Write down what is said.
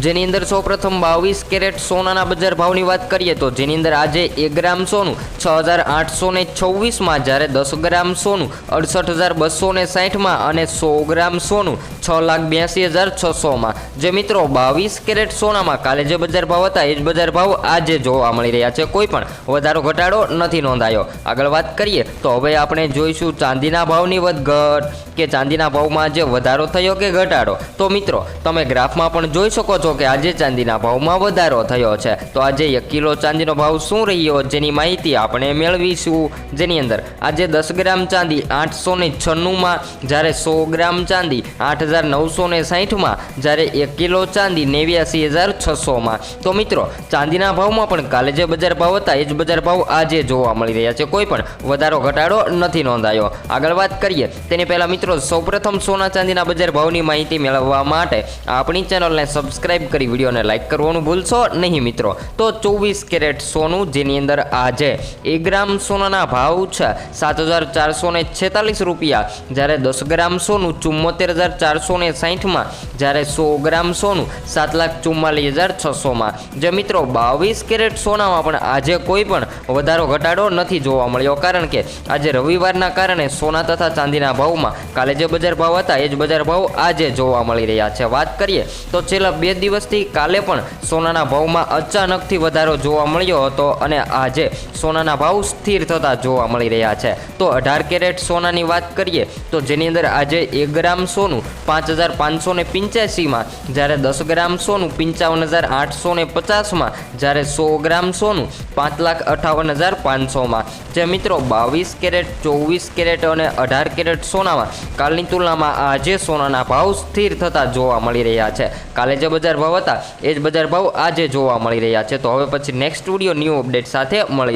જેની અંદર સૌપ્રથમ બાવીસ કેરેટ સોનાના બજાર ભાવની વાત કરીએ તો જેની અંદર આજે એક ગ્રામ સોનું છ હજાર આઠસો ને છવ્વીસમાં જ્યારે દસ ગ્રામ સોનું અડસઠ હજાર બસો ને સાઠમાં અને સો ગ્રામ સોનું છ લાખ બ્યાસી હજાર છસોમાં. જે મિત્રો, બાવીસ કેરેટ સોનામાં કાલે જે બજાર ભાવ હતા, એ જ બજાર ભાવ આજે જોવા મળી રહ્યા છે. કોઈ પણ વધારો, ઘટાડો નથી નોંધાયો. આગળ વાત કરીએ તો હવે આપણે જોઈશું ચાંદીના ભાવની વધઘટ કે ચાંદીના ભાવમાં જે વધારો થયો કે ઘટાડો. તો મિત્રો, તમે ગ્રાફમાં પણ જોઈ શકો છો કે આજે ચાંદીના ભાવમાં વધારો થયો છે. તો આજે એક કિલો ચાંદીનો ભાવ શું રહ્યો જેની માહિતી આપણે મેળવીશું. જેની અંદર આજે દસ ગ્રામ ચાંદી આઠસો ને છન્નુંમાં, જ્યારે સો ગ્રામ ચાંદી આઠ હજાર નવસો ને સાહીઠમાં, જ્યારે એક કિલો ચાંદી નેવ્યાસી હજાર છસોમાં. તો મિત્રો, ચાંદીના ભાવમાં પણ કાલે જે બજાર ભાવ હતા, એ જ બજાર ભાવ આજે જોવા મળી રહ્યા છે. કોઈ પણ વધારો, ઘટાડો નથી નોંધાયો. આગળ વાત કરીએ, તેની પહેલાં મિત્રો, સૌપ્રથમ સોના ચાંદીના બજાર ભાવની માહિતી મેળવવા માટે આપણી ચેનલને સબસ્ક્રાઇબ કરી વિડીયોને લાઇક કરવાનું ભૂલશો નહીં મિત્રો. તો ચોવીસ કેરેટ સોનું જેની અંદર આજે એક ગ્રામ સોનાના ભાવ છે સાત હજાર ચારસો ને છેતાલીસ રૂપિયા. જ્યારે દસ ગ્રામ સોનું ચુમ્મોતેર હજાર ચારસો ને સાહીઠમાં, જ્યારે સો ગ્રામ સોનું સાત લાખ ચુમ્માલીસ હજાર છસોમાં. જે મિત્રો બાવીસ કેરેટ સોનામાં પણ આજે કોઈ પણ વધારો ઘટાડો નથી જોવા મળ્યો. કારણ કે આજે રવિવારના કારણે સોના તથા ચાંદીના ભાવમાં કાલે જે બજાર ભાવ હતા એ જ બજાર ભાવ આજે જોવા મળી રહ્યા છે. વાત કરીએ તો છેલ્લા બે દિવસથી કાલે પણ સોનાના ભાવમાં અચાનકથી વધારો જોવા મળ્યો હતો અને આજે સોનાના ભાવ સ્થિર થતા જોવા મળી રહ્યા છે. તો અઢાર કેરેટ સોનાની વાત કરીએ, તો જેની અંદર આજે એક ગ્રામ સોનું પાંચ હજાર પાંચસો ને પિંચ્યાસીમાં, જ્યારે દસ ગ્રામ સોનું પંચાવન હજાર આઠસો ને પચાસમાં, જ્યારે સો ગ્રામ સોનું પાંચ લાખ અઠાવન હજાર પાંચસોમાં. જે મિત્રો બાવીસ કેરેટ, ચોવીસ કેરેટ અને અઢાર કેરેટ સોનામાં કાલની તુલનામાં આજે સોનાના ભાવ સ્થિર થતા જોવા મળી રહ્યા છે. કાલે જે બજાર ભાવ હતા. એ જ બજાર ભાવ આજે જોવા મળી રહ્યા છે. તો હવે પછી નેક્સ્ટ વીડિયો ન્યૂ અપડેટ સાથે મળીશું.